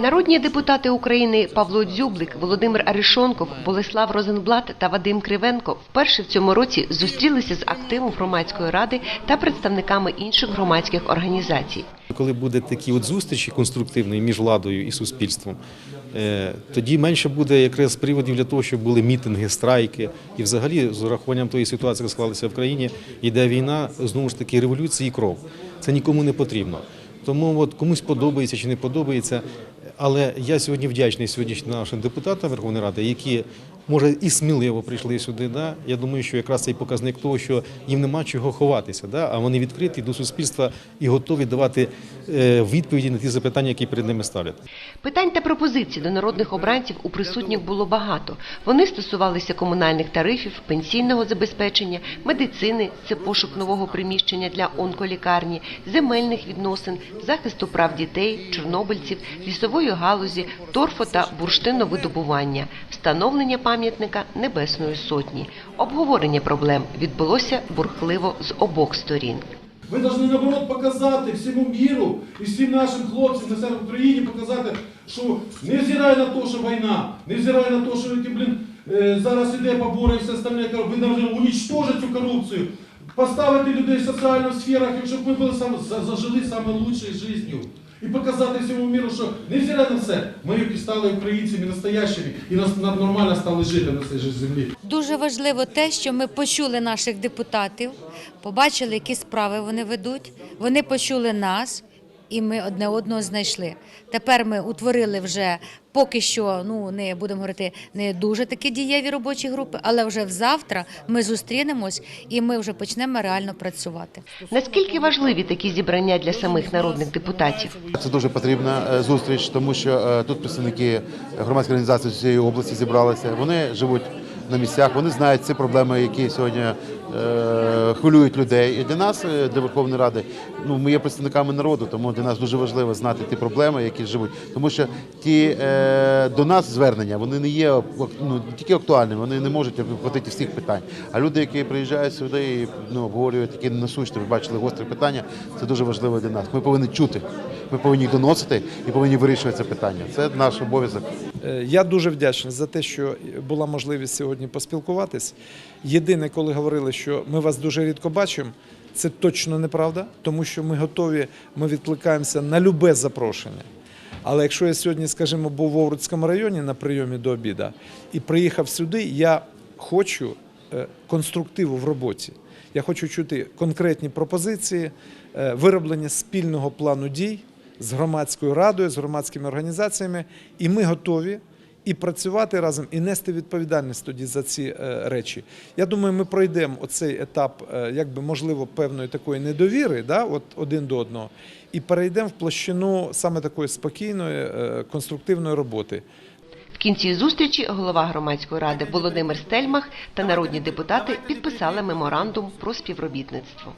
Народні депутати України Павло Дзюблик, Володимир Аришонков, Болеслав Розенблат та Вадим Кривенко вперше в цьому році зустрілися з активом громадської ради та представниками інших громадських організацій. Коли буде такі от зустрічі конструктивні між владою і суспільством, е, тоді менше буде якраз приводів для того, щоб були мітинги, страйки. І взагалі, з урахуванням тої ситуації, яка склалася в країні, йде війна, знову ж таки, революції і кров. Це нікому не потрібно. Тому от комусь подобається чи не подобається. Але я сьогодні вдячний сьогоднішнім нашим депутатам Верховної Ради, які може і сміливо прийшли сюди. Да? Я думаю, що якраз цей показник того, що їм нема чого ховатися, да? а вони відкриті до суспільства і готові давати е, відповіді на ті запитання, які перед ними ставлять. Питань та пропозицій до народних обранців у присутніх було багато. Вони стосувалися комунальних тарифів, пенсійного забезпечення, медицини, це пошук нового приміщення для онколікарні, земельних відносин, захисту прав дітей, чорнобильців, лісової галузі, торфу та бурштиновидобування, встановлення пам'ятника Небесної Сотні. Обговорення проблем відбулося бурхливо з обох сторін. Ви повинні наоборот показати всьому міру і всім нашим хлопцям на себе в Україні показати, що невзирає на те, що війна, невзирає на те, що блін, е, зараз іде побори і все остальне, ви повинні уничтожити цю корупцію, поставити людей в соціальних сферах, щоб ми були сам, зажили саме лучшою життю. І показати всьому міру, що невзирає на все, ми стали українцями настоящими і нас на- нормально стали жити на цій же землі. Дуже важливо те, що ми почули наших депутатів, побачили, які справи вони ведуть. Вони почули нас, і ми одне одного знайшли. Тепер ми утворили вже поки що, ну не будемо говорити, не дуже такі дієві робочі групи, але вже завтра ми зустрінемось і ми вже почнемо реально працювати. Наскільки важливі такі зібрання для самих народних депутатів? Це дуже потрібна е, зустріч, тому що е, тут представники громадської організації з усієї області зібралися. Вони живуть на місцях, вони знають ці проблеми, які сьогодні хвилюють людей. І для нас, е, для Верховної Ради, ну ми є представниками народу, тому для нас дуже важливо знати ті проблеми, які живуть. Тому що ті е, до нас звернення вони не є ну, тільки актуальними, вони не можуть охватити всіх питань. А люди, які приїжджають сюди і ну, обговорюють такі насущні, ви бачили гострі питання, це дуже важливо для нас. Ми повинні чути, ми повинні їх доносити і повинні вирішувати це питання. Це наш обов'язок. Е, Я дуже вдячний за те, що була можливість сьогодні поспілкуватись. Єдине, коли говорили, що ми вас дуже рідко бачимо, це точно неправда, тому що ми готові, ми відкликаємося на любе запрошення. Але якщо я сьогодні, скажімо, був в Овруцькому районі на прийомі до обіда і приїхав сюди, я хочу е, конструктиву в роботі. Я хочу чути конкретні пропозиції, е, вироблення спільного плану дій з громадською радою, з громадськими організаціями, і ми готові і працювати разом, і нести відповідальність тоді за ці е, речі. Я думаю, ми пройдемо оцей етап, е, якби можливо, певної такої недовіри, да, от один до одного, і перейдемо в площину саме такої спокійної, е, конструктивної роботи. В кінці зустрічі голова громадської ради Володимир Стельмах та народні депутати підписали меморандум про співробітництво.